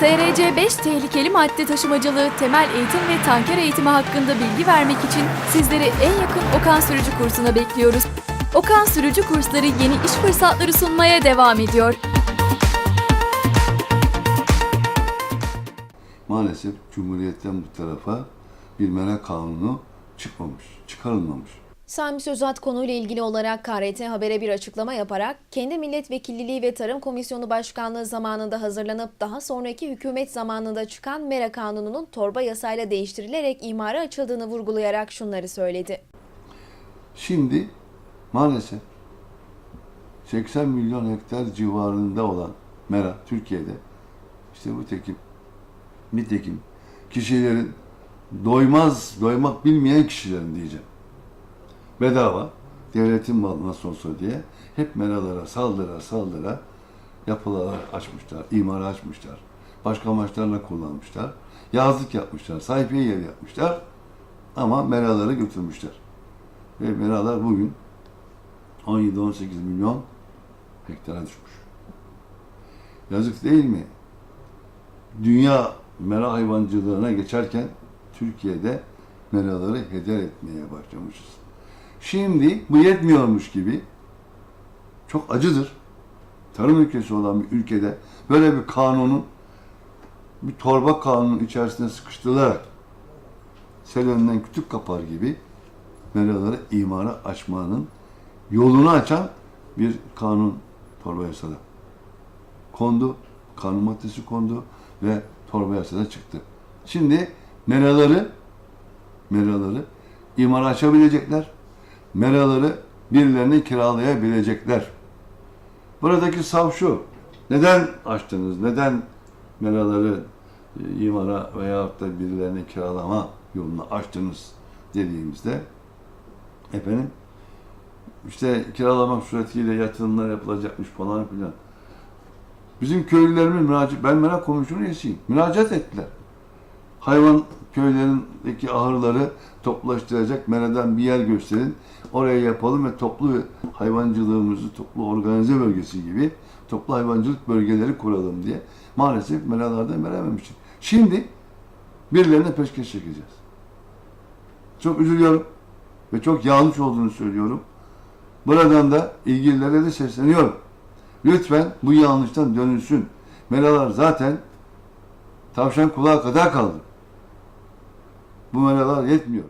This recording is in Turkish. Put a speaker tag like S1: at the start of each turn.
S1: TRC 5 tehlikeli madde taşımacılığı, temel eğitim ve tanker eğitimi hakkında bilgi vermek için sizleri en yakın Okan Sürücü kursuna bekliyoruz. Okan Sürücü kursları yeni iş fırsatları sunmaya devam ediyor.
S2: Maalesef Cumhuriyet'ten bu tarafa bir merak kanunu çıkmamış, çıkarılmamış.
S3: Sami Sözat konuyla ilgili olarak KRT Haber'e bir açıklama yaparak kendi milletvekilliği ve Tarım Komisyonu Başkanlığı zamanında hazırlanıp daha sonraki hükümet zamanında çıkan Mera Kanunu'nun torba yasayla değiştirilerek imara açıldığını vurgulayarak şunları söyledi.
S2: Şimdi maalesef 80 milyon hektar civarında olan mera Türkiye'de işte bu tekim nitekim kişilerin doymaz, doymak bilmeyen kişilerin diyeceğim. Bedava, devletin malı nasıl olsa diye hep meralara saldıra saldıra yapılar açmışlar, imar açmışlar. Başka amaçlarla kullanmışlar. Yazlık yapmışlar, sayfiye yer yapmışlar. Ama meraları götürmüşler. Ve meralar bugün 17-18 milyon hektara düşmüş. Yazık değil mi? Dünya mera hayvancılığına geçerken Türkiye'de meraları heder etmeye başlamışız. Şimdi bu yetmiyormuş gibi çok acıdır. Tarım ülkesi olan bir ülkede böyle bir kanunun bir torba kanunun içerisine sıkıştırılarak sel önünden kütük kapar gibi meraları imara açmanın yolunu açan bir kanun torba yasada kondu, kanun maddesi kondu ve torba yasada çıktı. Şimdi meraları meraları imara açabilecekler. Meraları birilerine kiralayabilecekler. Buradaki sav şu. Neden açtınız? Neden meraları e, imara veyahut da birilerine kiralama yolunu açtınız dediğimizde efendim işte kiralamak suretiyle yatırımlar yapılacakmış falan filan. Bizim köylülerimiz müracaat, ben merak komisyonu üyesiyim. Müracaat ettiler. Hayvan köylerindeki ahırları toplaştıracak meradan bir yer gösterin. Oraya yapalım ve toplu hayvancılığımızı toplu organize bölgesi gibi toplu hayvancılık bölgeleri kuralım diye. Maalesef meralardan verememiştik. Şimdi birilerine peşkeş çekeceğiz. Çok üzülüyorum ve çok yanlış olduğunu söylüyorum. Buradan da ilgililere de sesleniyorum. Lütfen bu yanlıştan dönülsün. Meralar zaten tavşan kulağı kadar kaldı. Bu meralar yetmiyor.